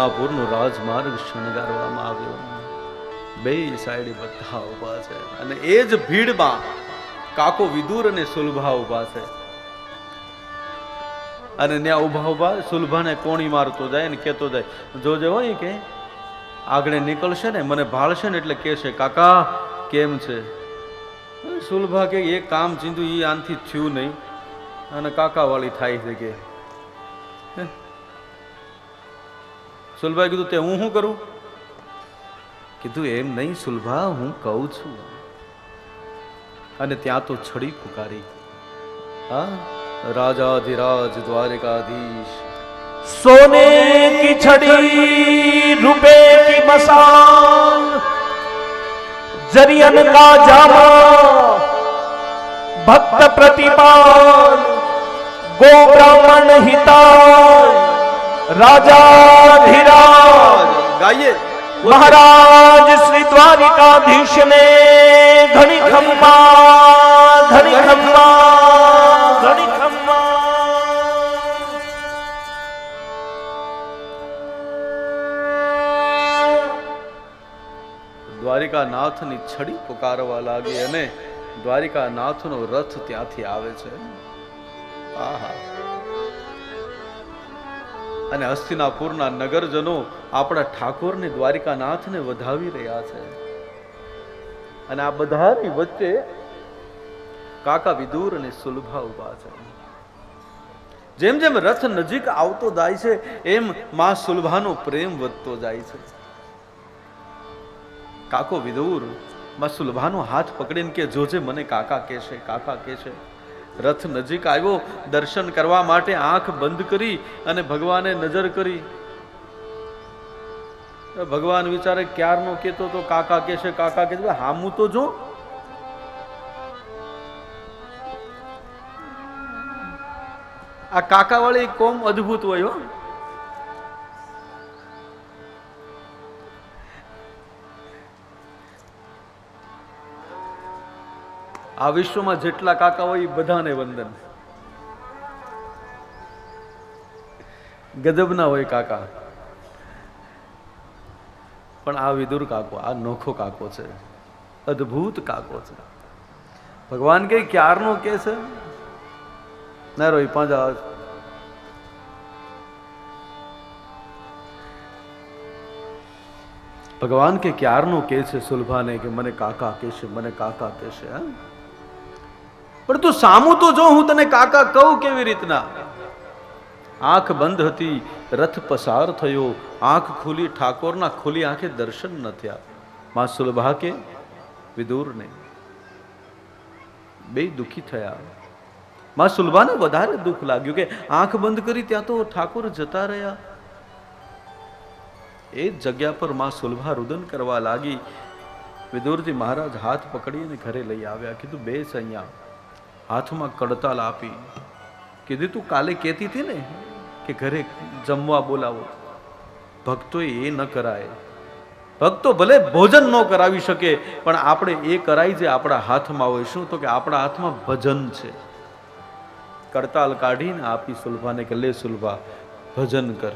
હસ્તિનાપુરનો રાજમાર્ગ શણગારવામાં આવ્યો. બે સાઈડે બધા ઊભા છે અને એ જ ભીડમાં કાકો વિદુર અને સુલભા ઊભા છે. અને ત્યાં ઊભા ઊભા સુલભાને કોણી મારતો જાય ને કહેતો જાય, જોજે હોય કે, આગળ નીકળશે ને, મને ભાળશે ને એટલે કહેશે, કાકા, કેમ છે? અને સુલભા કે એ કામ ચીંધું એ આનથી થયું નહીં. અને કાકાવાળી થાય છે કે સુલભાઈ કીધું તે હું શું કરું? કીધું, એમ નહીં સુલભા, હું કહું છું. અને ત્યાં તો છડી પુકારી. હા? રાજાધિરાજ, દ્વારકાધીશ. સોને કી છડી, રૂપે કી મસાલ, જરિયન કા જામા, ભક્ત પ્રતિપાલ, ગો બ્રાહ્મણ હિતા રાજા ધીરાજ ગાઈએ મહારાજ શ્રી દ્વારિકાધીશ ને ઘણી ખંભા ઘણી ખંભા દ્વારિકાનાથની છડી પુકારવા લાગી અને દ્વારિકાનાથનો રથ ત્યાંથી આવે છે. આહા. અને હસ્તિનાપુરના નગરજનો આપણા ઠાકોરને દ્વારિકાનાથને વધાવી રહ્યા છે. અને આ બધાની વચ્ચે કાકા વિદુર અને સુલભા ઊભા છે. જેમ જેમ રથ નજીક આવતો જાય છે, એમ માં સુલભાનો પ્રેમ વધતો જાય છે. કાકો વિદુર, માં સુલભાનો હાથ પકડીને કે, જોજે મને કાકા કહેશે કાકા કહેશે. રથ નજીક આવ્યો, દર્શન કરવા માટે આંખ બંધ કરી અને ભગવાને નજર કરી. ભગવાન વિચારે, ક્યારનો કેતો તો કાકા કહેશે કાકા કહેશે હામું તો જો. આ કાકાવાળી કોમ અદ્ભુત હોય હો. આ વિશ્વમાં જેટલા કાકા હોય એ બધાને વંદન. ગજબના હોય કાકા. પણ આ વિદુર કાકો, આ નોખો કાકો છે. અદ્ભુત કાકો છે. ભગવાન કે ક્યારનો કે છે ના રોઈ પાંજા ભગવાન કે ક્યારનો કે છે સુલભાને કે મને કાકા કે છે મને કાકા કહેશે, હા? પણ તું સામું તો જો, હું તને કાકા કહું કેવી રીતના? આંખ બંધ હતી, રથ પસાર થયો, આંખ ખુલી, ઠાકોરના ખુલી આંખે દર્શન ન થયા. મા સુલભા કે વિદુરને બે દુખી થયા. મા સુલભાને વધારે દુઃખ લાગ્યું કે આંખ બંધ કરી ત્યાં તો ઠાકોર જતા રહ્યા. એ જ જગ્યા પરમાં સુલભા રુદન કરવા લાગી. વિદુરજી મહારાજ હાથ પકડીને ઘરે લઈ આવ્યા, કીધું, બેસ અહીંયા. હાથમાં કડતાલ આપી કીધું, તું કાલે કહેતી હતી ને કે ઘરે જમવા બોલાવો. ભક્તોએ એ ન કરાય. ભક્તો ભલે ભોજન ન કરાવી શકે, પણ આપણે એ કરાય જે આપણા હાથમાં હોય. શું? તો કે આપણા હાથમાં ભજન છે. કડતાલ કાઢીને આપી સુલભાને કે, લે સુલભા, ભજન કર.